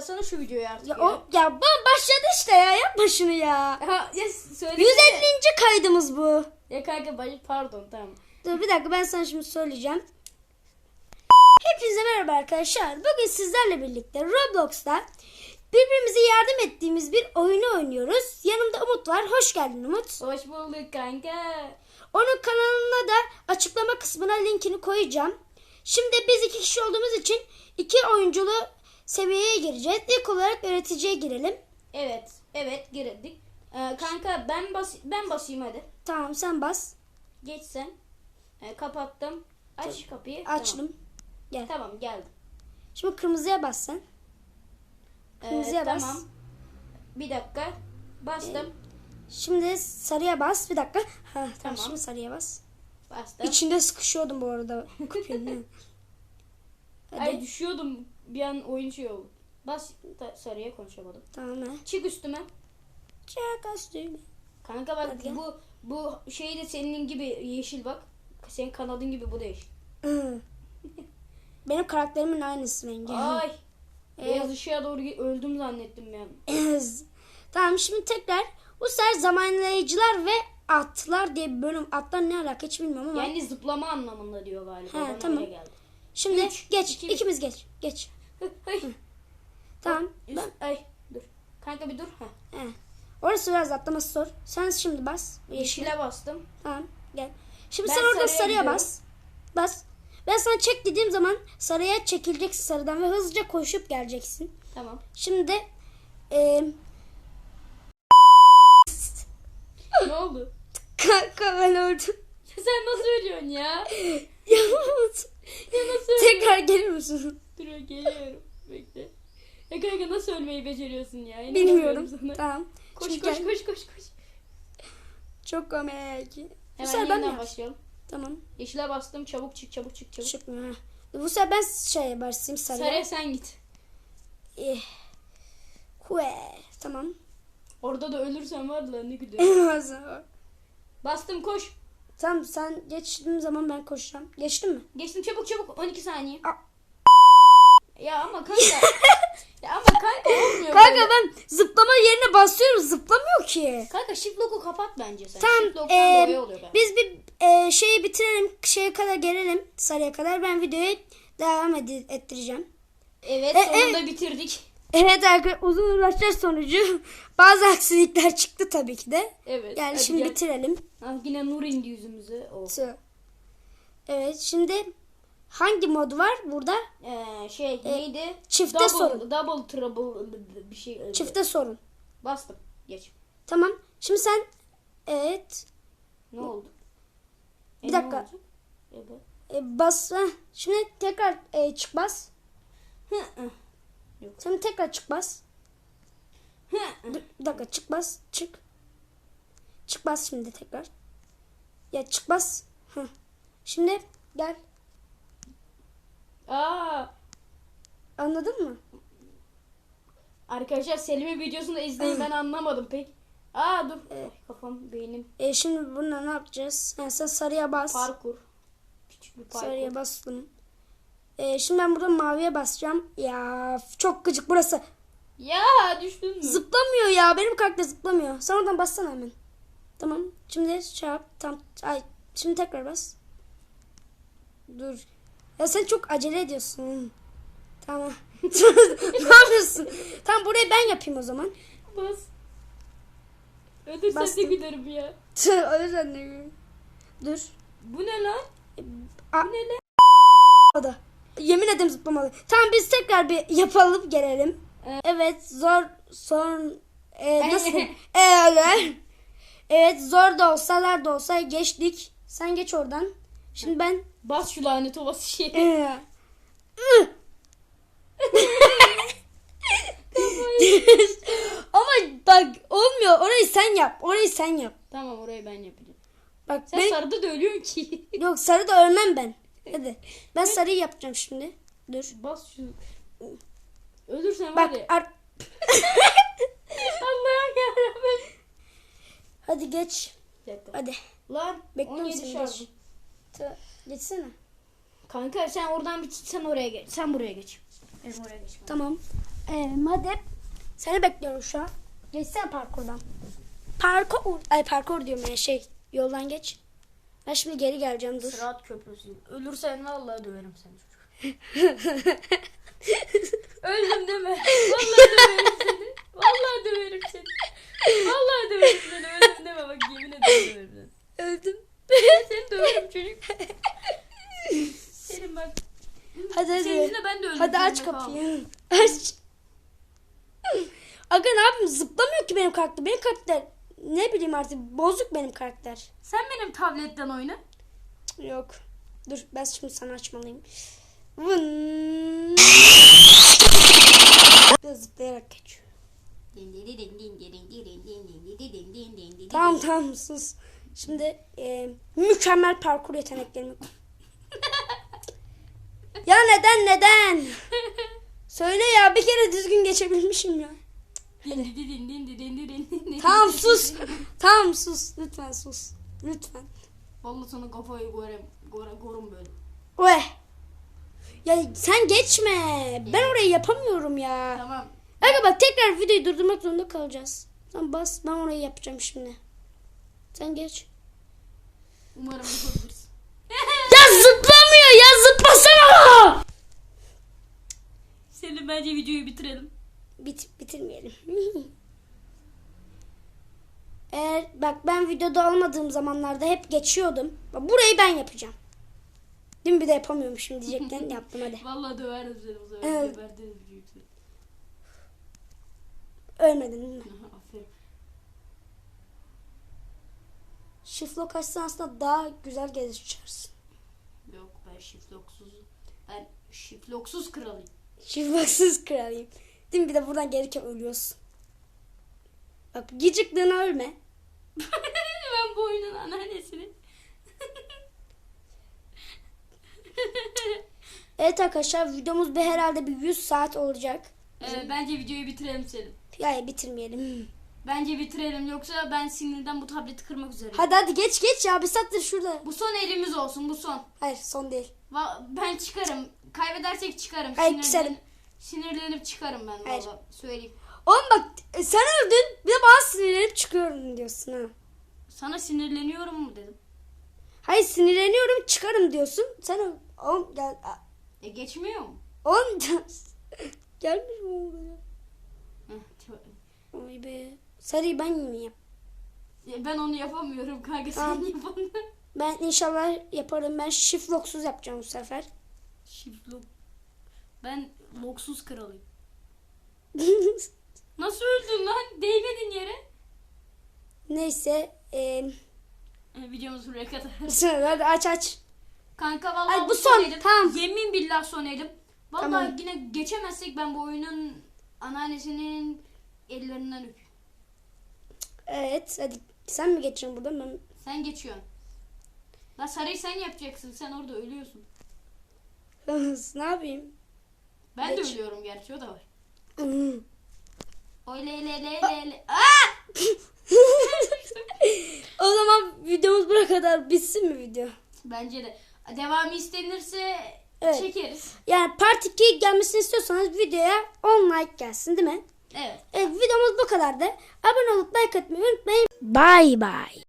Sana şu videoyu artık Ya, ya. o, ya ben başladı işte ya yapma şunu ya. Ha, ya söyle. 150. kaydımız bu. Ya kanka pardon tamam. Dur bir dakika ben sana şimdi söyleyeceğim. Hepinize merhaba arkadaşlar. Bugün sizlerle birlikte Roblox'ta birbirimize yardım ettiğimiz bir oyunu oynuyoruz. Yanımda Umut var. Hoş geldin Umut. Hoş bulduk kanka. Onun kanalına da açıklama kısmına linkini koyacağım. Şimdi biz iki kişi olduğumuz için iki oyunculu seviyeye gireceğiz. İlk olarak öğreticiye girelim. Evet. Evet girdik. Ee, kanka ben bas ben basayım hadi. Tamam sen bas. Geç sen. Ee, kapattım. Aç kapıyı. Açtım. Gel. Tamam, tamam geldim. Şimdi kırmızıya bas sen. Ee, Kırmızıya bas. Tamam. Bir dakika. Bastım. Şimdi sarıya bas. Bir dakika. Ha, tamam. Tamam. Şimdi sarıya bas. Bastım. İçinde sıkışıyordum bu arada. Hadi. Ay düşüyordum. Bir an oyun şey oldu. Bas da sarıya konuşamadım. Tamam. Çık üstüme. Çak üstüne. Kanka bak Hadi bu bu şey de senin gibi yeşil bak. Senin kanadın gibi bu da yeşil. Hı. Benim karakterimin aynısı rengi. Ay. Evet. Beyaz ışığa doğru öldüm zannettim ben. Ez. tamam şimdi tekrar bu sefer zamanlayıcılar ve atlar diye bir bölüm. Atlar ne alaka hiç bilmiyorum ama. Yani zıplama anlamında diyor galiba. Ha, Bana tamam. şimdi üç, geç. iki, ikimiz geç. Geç. Tamam. Ben, Ay dur. Kanka bir dur. Heh. he. Orası biraz atlaması zor. Sen şimdi bas. Yeşil. Yeşile bastım. Tamam gel. Şimdi Ben sen orada sarıya gidiyorum. bas. Bas. Ben sana çek dediğim zaman sarıya çekileceksin sarıdan ve hızlıca koşup geleceksin. Tamam. Şimdi e, ne oldu? kanka ben öldüm. Sen nasıl ölüyorsun ya? Ya, Ya nasıl Tekrar gelir misin? Dur geliyorum. Bekle. Ya kanka nasıl ölmeyi beceriyorsun ya? İnanamıyorum Bilmiyorum. Sana. Tamam. Koş Şimdi koş koş koş koş. Çok komik. Bu sefer ben mi? başlayalım. Tamam. Yeşile bastım. Çabuk çık çabuk çık çabuk. Çıkmıyor. Bu sefer ben şeye basayım sarıya. Sarıya sen git. Eh. Hue. Tamam. Orada da ölürsen var lan ne güzel. Bastım koş. tamam sen geçtiğin zaman ben koşacağım. Geçtin mi? Geçtim çabuk çabuk 12 saniye. Aa. Ya ama kanka. ya ama kanka olmuyor Kanka böyle. ben zıplama yerine basıyorum zıplamıyor ki. Kanka shift lock'u kapat bence sen. Tamam Shift lock'tan eee, dolayı oluyor bence. biz bir eee, şeyi bitirelim şeye kadar gelelim sarıya kadar ben videoyu devam edi- ettireceğim. Evet E, sonunda bitirdik. Evet arkadaşlar uzun uğraşlar sonucu bazı aksilikler çıktı tabii ki de. Evet. Yani şimdi gel. bitirelim. Ah, yine nur indi yüzümüze. Oh. Evet şimdi hangi mod var burada? Ee, şey neydi? çifte double, sorun. Double trouble bir şey. öyle. Çifte sorun. Bastım. Geç. Tamam. Şimdi sen evet Ne oldu? Bir E, dakika. Ne olacak? Evet. e, bas. heh. Şimdi tekrar e, çık bas. Hı, hı. Şimdi tekrar çık bas. Hı, hı. Dur, bir dakika çık bas. Çık. Çık bas şimdi tekrar. Ya çık bas. Hı. Şimdi gel. Aa, Anladın mı? arkadaşlar Selim'in videosunu izleyin ben anlamadım pek. Aa dur. Ay, kafam beynim. E, şimdi bununla ne yapacağız? Ha, sen sarıya bas. Parkur. Küçük bir parkur. Sarıya bastım. E, şimdi ben burada maviye basacağım. Ya çok gıcık burası. Ya düştün mü? Zıplamıyor ya. Benim karakter zıplamıyor. Sen oradan bassana hemen. Tamam. Şimdi şey yap. Tam, ay, şimdi tekrar bas. Dur. Ya sen çok acele ediyorsun. Tamam. ne yapıyorsun? Tamam burayı ben yapayım o zaman. Bas. Ödürsen de Bastım. gülerim ya. Yüzden de- Dur. Bu ne lan? A- Bu ne lan? o da. Yemin ederim zıplamadı. Tamam biz tekrar bir yapalım gelelim. Evet. Evet zor son e, nasıl? evet. Evet zor da olsalar da olsa geçtik. Sen geç oradan. Şimdi ben Bas şu lanet olası şey. Ee, Ama bak olmuyor. Orayı sen yap. Orayı sen yap. tamam orayı ben yapacağım. Bak Sen ben sarıda da ölüyorsun ki. yok sarı da ölmem ben. Hadi. Ben sarıyı yapacağım şimdi. Dur. Bas şu. Ölürsen var Bak ya. ar- Allah'ım yarabbim. hadi geç. Hadi. Lan Bekliyorum 17 seni, şarj. geç. Tı- Geçsene. Kanka sen oradan bir sen oraya geç. Sen buraya geç. Benim oraya geçmem. Tamam. Ee, hadi. Seni bekliyorum şu an. Geçsene parkurdan. Parkur. Ay parkur diyorum ya şey. Yoldan geç. Ben şimdi geri geleceğim dur. Sırat köprüsü. Ölürsen vallahi döverim seni çocuk. Öldüm deme. Vallahi döverim seni. Vallahi döverim seni. Vallahi döverim seni. Öldüm deme bak yemin ederim döverim seni. Öldüm. Seni döverim çocuk. Senin bak. Hadi hadi. Senin yüzünden ben de öldüm. Hadi aç Seninle kal. kapıyı. Aç. Yapayım zıplamıyor ki benim karakter. Benim karakter ne bileyim artık bozuk benim karakter. Sen benim tabletten oyna. Yok. Dur ben şimdi sana açmalıyım. Vın. Biraz zıplayarak geçiyor. Tamam tamam sus. Şimdi e, mükemmel parkur yeteneklerimi. ya neden neden? Söyle ya bir kere düzgün geçebilmişim ya. Tamam sus. Tamam sus. Lütfen sus. Lütfen. Vallahi sana kafayı gorem, gore, gorum böyle. Oy. Ya sen geçme. Ben orayı yapamıyorum ya. Tamam. Aga bak tekrar videoyu durdurmak zorunda kalacağız. Sen bas ben orayı yapacağım şimdi. Sen geç. Umarım yapabilirsin. Ya zıplamıyor ya zıplasana. Senin bence videoyu bitirelim. Bit bitirmeyelim. Eğer bak ben videoda olmadığım zamanlarda hep geçiyordum. Bak burayı ben yapacağım. Değil mi bir de yapamıyormuşum diyecekten yaptım hadi. Vallahi döverdim seni o zaman. Evet. Geberdiniz. Ölmedin değil mi? Aferin. Şiflo kaçsan aslında daha güzel gezişersin. Yok ben şifloksuz. Ben şifloksuz kralıyım. Şifloksuz kralıyım. Değil mi bir de buradan gelirken ölüyorsun. Bak gıcıklığına ölme. ben bu oyunun anneannesini. Evet arkadaşlar videomuz bir herhalde bir 100 saat olacak. Ee, bence videoyu bitirelim Selim. Yani bitirmeyelim. Bence bitirelim yoksa ben sinirden bu tableti kırmak üzereyim. Hadi hadi geç geç ya bir saattir şurada. Bu son elimiz olsun bu son. Hayır son değil. Va- ben çıkarım. Kaybedersek çıkarım. Hayır, Sinirlen- küserim. Sinirlenip çıkarım ben Hayır. valla. Söyleyeyim. Oğlum bak e, sen öldün bir de bana sinirlenip çıkıyorum diyorsun ha. Sana sinirleniyorum mu dedim. Hayır sinirleniyorum çıkarım diyorsun. Sen öl- oğlum gel. a- E geçmiyor mu? Oğlum gelmiş mi? Heh, tö- Oy be. Sarıyı ben yap? Ya ben onu yapamıyorum kanka sen Tamam. yap onu. Ben inşallah yaparım. Ben şifloksuz yapacağım bu sefer. Şiflok. Ben loksuz kralıyım. Nasıl öldün lan? Değmedin yere. Neyse. E, videomuz buraya kadar. hadi aç aç. Kanka vallahi Ay, bu son, elim. tamam. Yemin billah son elim. Vallahi Tamam. yine geçemezsek ben bu oyunun anneannesinin ellerinden öpüyorum. Evet hadi sen mi geçeceksin buradan ben Sen geçiyorsun. La sarıyı sen yapacaksın. Sen orada ölüyorsun. ne yapayım? Ben Geç. de ölüyorum gerçi o da var. Oy le le le le le. Aa! o zaman videomuz buraya kadar bitsin mi video? Bence de. Devamı istenirse Evet. çekeriz. Yani part 2 gelmesini istiyorsanız videoya 10 like gelsin değil mi? Evet. Evet videomuz bu kadardı. Abone olup like atmayı unutmayın. Bye bye.